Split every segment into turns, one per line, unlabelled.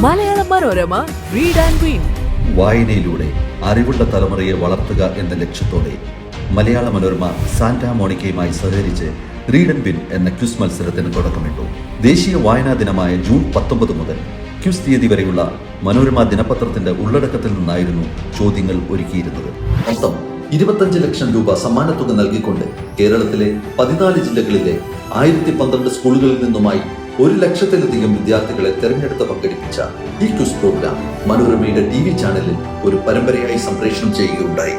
Malayala Manorama read and വീൻ
വായനയിലൂടെ അറിവുള്ള തലമുറയെ വളർത്തുക എന്ന ലക്ഷ്യത്തോടെ മലയാള മനോരമ സാന്റാ മോണിക്കയുമായി സഹകരിച്ച് റീഡ് ആൻഡ് വിൻ എന്ന ക്വിസ് മത്സരത്തിന് തുടക്കമിട്ടു. ദേശീയ വായനാ ദിനമായ ജൂൺ പത്തൊമ്പത് മുതൽ ക്യൂസ് തീയതി വരെയുള്ള മനോരമ ദിനപത്രത്തിന്റെ ഉള്ളടക്കത്തിൽ നിന്നായിരുന്നു ചോദ്യങ്ങൾ ഒരുക്കിയിരുന്നത്. മൊത്തം ഇരുപത്തഞ്ച് ലക്ഷം രൂപ സമ്മാനത്തുക നൽകിക്കൊണ്ട് കേരളത്തിലെ പതിനാല് ജില്ലകളിലെ ആയിരത്തി പന്ത്രണ്ട് സ്കൂളുകളിൽ നിന്നുമായി ഒരു ലക്ഷത്തിലധികം വിദ്യാർത്ഥികളെ തെരഞ്ഞെടുത്ത് പങ്കെടുപ്പിച്ച ഈ ക്യൂസ് പ്രോഗ്രാം മനോരമയുടെ ടി വി ചാനലിൽ ഒരു പരമ്പരയായി സംപ്രേഷണം ചെയ്യുകയുണ്ടായി.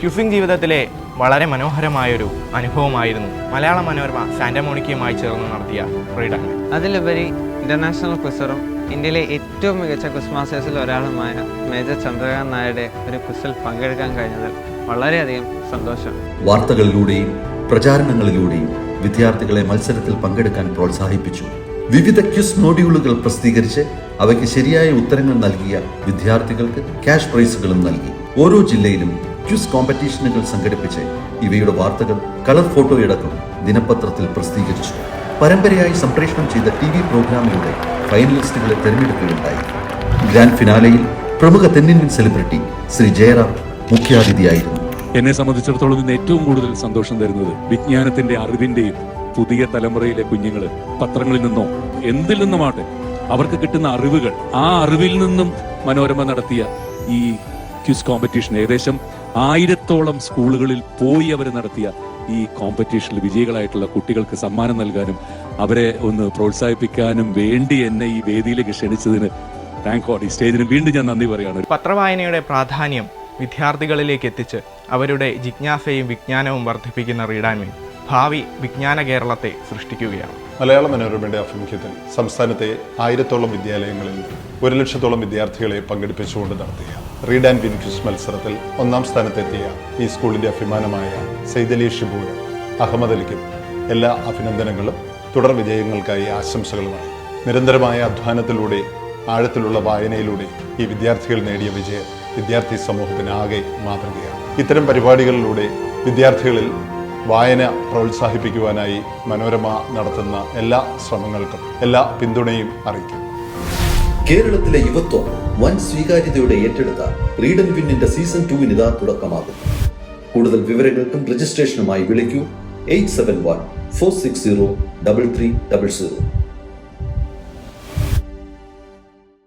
ക്യൂസിംഗ് ജീവിതത്തിലെ വളരെ മനോഹരമായൊരു അനുഭവമായിരുന്നു മലയാള മനോരമ സാന്റമോണിക്കയുമായി ചേർന്ന് നടത്തിയ റീഡാണ്
അതിലുപരി ഇന്റർനാഷണൽ ക്വിസറും ഇന്ത്യയിലെ ഏറ്റവും മികച്ച ക്വിസ് മാസ്റ്റേഴ്സിൽ ഒരാളുമായ മേജർ ചന്ദ്രകാന്ത് നായരുടെ ഒരു ക്വിസിൽ പങ്കെടുക്കാൻ കഴിഞ്ഞതിൽ വളരെയധികം സന്തോഷം.
വാർത്തകളിലൂടെയും പ്രചാരണങ്ങളിലൂടെയും വിദ്യാർത്ഥികളെ മത്സരത്തിൽ പങ്കെടുക്കാൻ പ്രോത്സാഹിപ്പിച്ചു. വിവിധ ക്വിസ് മോഡ്യൂളുകൾ പ്രസിദ്ധീകരിച്ച് അവയ്ക്ക് ശരിയായ ഉത്തരങ്ങൾ നൽകിയ വിദ്യാർത്ഥികൾക്ക് ക്യാഷ് പ്രൈസുകളും നൽകി. ഓരോ ജില്ലയിലും ക്വിസ് കോമ്പറ്റീഷനുകൾ സംഘടിപ്പിച്ച് ഇവയുടെ വാർത്തകൾ കളർ ഫോട്ടോയടക്കം ദിനപത്രത്തിൽ പ്രസിദ്ധീകരിച്ചു. പരമ്പരയായി സംപ്രേഷണം ചെയ്ത ടി വി പ്രോഗ്രാമിലൂടെ ഫൈനലിസ്റ്റുകളെ തെരഞ്ഞെടുക്കുകയുണ്ടായി. ഗ്രാൻഡ് ഫിനാലയിൽ പ്രമുഖ തെന്നിന്ത്യൻ സെലിബ്രിറ്റി ശ്രീ ജയറാം മുഖ്യാതിഥിയായിരുന്നു.
എന്നെ സംബന്ധിച്ചിടത്തോളം ഇന്ന് ഏറ്റവും കൂടുതൽ സന്തോഷം തരുന്നത് വിജ്ഞാനത്തിന്റെ അറിവിന്റെയും പുതിയ തലമുറയിലെ കുഞ്ഞുങ്ങൾ പത്രങ്ങളിൽ നിന്നോ എന്തിൽ നിന്നുമാട്ടെ അവർക്ക് കിട്ടുന്ന അറിവുകൾ ആ അറിവിൽ നിന്നും മനോരമ നടത്തിയ ഈ ക്യൂസ് കോമ്പറ്റീഷൻ ഏകദേശം ആയിരത്തോളം സ്കൂളുകളിൽ പോയി അവർ നടത്തിയ ഈ കോമ്പറ്റീഷനിൽ വിജയികളായിട്ടുള്ള കുട്ടികൾക്ക് സമ്മാനം നൽകാനും അവരെ ഒന്ന് പ്രോത്സാഹിപ്പിക്കാനും വേണ്ടി എന്നെ ഈ വേദിയിലേക്ക് ക്ഷണിച്ചതിന് താങ്ക് ഗോഡ് സ്റ്റേജിന് വീണ്ടും ഞാൻ നന്ദി പറയുകയാണ്.
പത്രവായനയുടെ പ്രാധാന്യം വിദ്യാർത്ഥികളിലേക്ക് എത്തിച്ച് അവരുടെ ജിജ്ഞാസയും വിജ്ഞാനവും വർദ്ധിപ്പിക്കുന്ന റീഡാൻവിൻ ഭാവി വിജ്ഞാന കേരളത്തെ സൃഷ്ടിക്കുകയാണ്.
മലയാള മനോരമയുടെ ആഭിമുഖ്യത്തിൽ സംസ്ഥാനത്തെ ആയിരത്തോളം വിദ്യാലയങ്ങളിൽ ഒരു ലക്ഷത്തോളം വിദ്യാർത്ഥികളെ പങ്കെടുപ്പിച്ചുകൊണ്ട് നടത്തിയ റീഡ് ആൻഡ് വിൻ മത്സരത്തിൽ ഒന്നാം സ്ഥാനത്തെത്തിയ ഈ സ്കൂളിന്റെ അഭിമാനമായ സെയ്ദലി ഷിബു അഹമ്മദ് അലിക്കും എല്ലാ അഭിനന്ദനങ്ങളും തുടർ വിജയങ്ങൾക്കായി ആശംസകളുമായി നിരന്തരമായ അധ്വാനത്തിലൂടെ ആഴത്തിലുള്ള വായനയിലൂടെ ഈ വിദ്യാർത്ഥികൾ നേടിയ വിജയം വിദ്യാർത്ഥി സമൂഹത്തിന് ആകെ മാതൃകയാണ്. ഇത്തരം പരിപാടികളിലൂടെ വിദ്യാർത്ഥികളിൽ വായന പ്രോത്സാഹിപ്പിക്കുവാനായി മനോരമ നടത്തുന്ന എല്ലാ ശ്രമങ്ങൾക്കും എല്ലാ പിന്തുണയും അറിയിക്കും.
കേരളത്തിലെ യുവത്വം വൻ സ്വീകാര്യതയോടെ ഏറ്റെടുത്ത റീഡ് ആൻഡ് വിന്നിന്റെ സീസൺ ടുവിന് ഇതാ തുടക്കമാകും. കൂടുതൽ വിവരങ്ങൾക്കും രജിസ്ട്രേഷനുമായി വിളിക്കൂ eight seven one four six zero double three double zero.